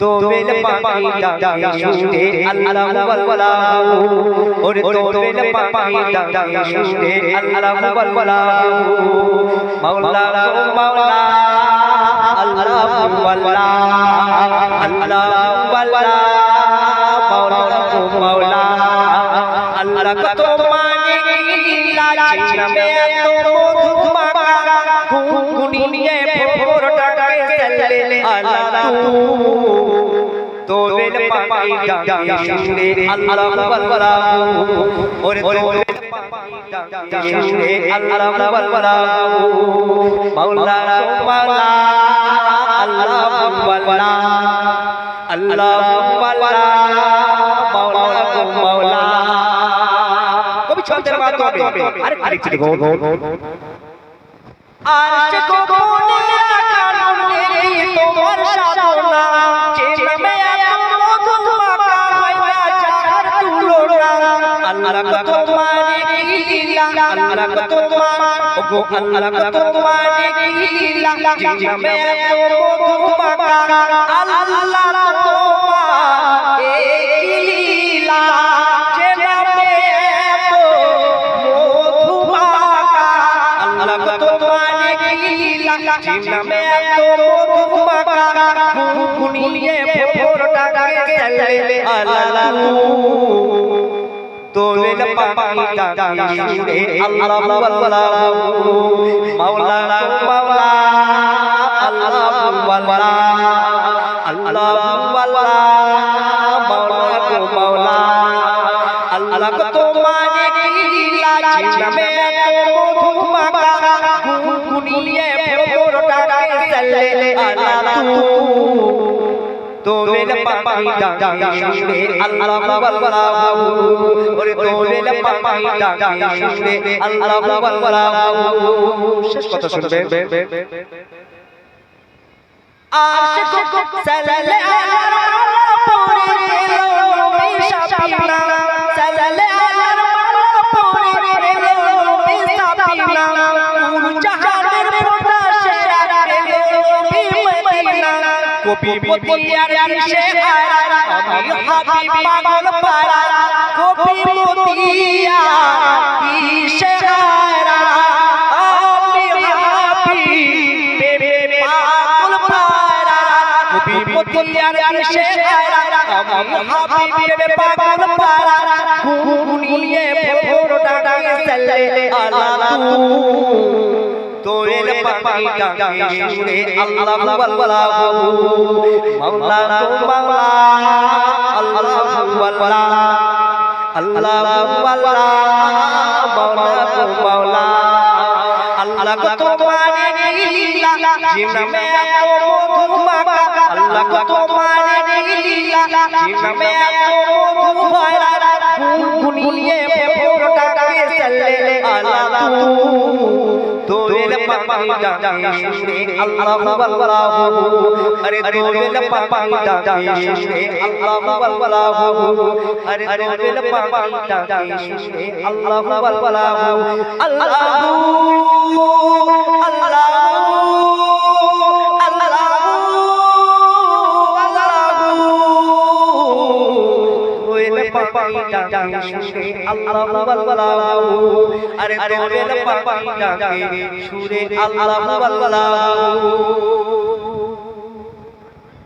তো পাখি ডাকে শুনে আল্লাহ ওয়ালা ওরে তো পাখি ডাকে শুনে আল্লাহ ওয়ালা মাওলা গো মাওলা আল্লাহ ওয়ালা আল্লাহ ওয়ালা মাওলা গো মাওলা আল্লাহ কত মানে লীলা চিনবে এত মধু মাখা গুনগুনিয়ে ভোর ডাকে সাল্লে আল্লাহ তো বেল পাখি ডাকে শুনে আল্লাহ ওয়ালা ওরে তো বেল পাখি ডাকে শুনে আল্লাহ ওয়ালা মাওলা মাওলা আল্লাহ ওয়ালা আল্লাহ ওয়ালা মাওলা মাওলা কবি ছন্দের আরে আরেকটি আর সে আল্লাহ কত মানে কি লীলা আল্লাহ কত মানে ওগো আল্লাহ কত মানে কি লীলা চেনামে এত মধু মাখা আল্লাহ তোমার এই লীলা চেনামে এত মধু আল্লাহ কত মানে কি লীলা চিনামে এত মধু মাখা গুনগুনিয়ে ভোর ডাকে আল্লাহ তোলেল পাখি ডাকে শুনে আল্লাহ ওয়ালা মাওলা মাওলা আল্লাহ মাওলা মাওলা আল্লাহ কত মানে কি লীলা চিনামে মধু মাখা গুনগুনিয়ে ভোর ডাকে সাল্লে আল্লাহ তোলেল পাখি ডাকে শুনে আল্লাহ ওয়ালা ওরে তোলেল পাপাই ডাকে শুনে আল্লাহ ওয়ালা শেষ কথা শুনবে। আর সে কো আল্লাহ কবি মতিয়ার হারা আমি হাবিব পাগল পারা কবি মতিয়া কিসে আমি হাবিব বেবে পাগল পারা কবি মতিয়ার কিসে আমি হাবিব বেবে পাগল পারা গুনগুনিয়ে ভোর ডাকে সাল্লে আল্লাহ তোরেল মানে মানে ভোর ডাকে সাল্লে আল্লাহ তোরেল পাখি ডাকে শুনে আরে তোরেল পাখি ডাকে শুনে আল্লাহ আরে পাখি ডাকে শুনে আল্লাহ ওয়ালা আল্লাহ আল্লাহ পাখি ডাকে শুনে আল্লাহ আল্লাহ আরে তোরেল পাখি ডাকে সুরে আল্লাহ ওয়ালা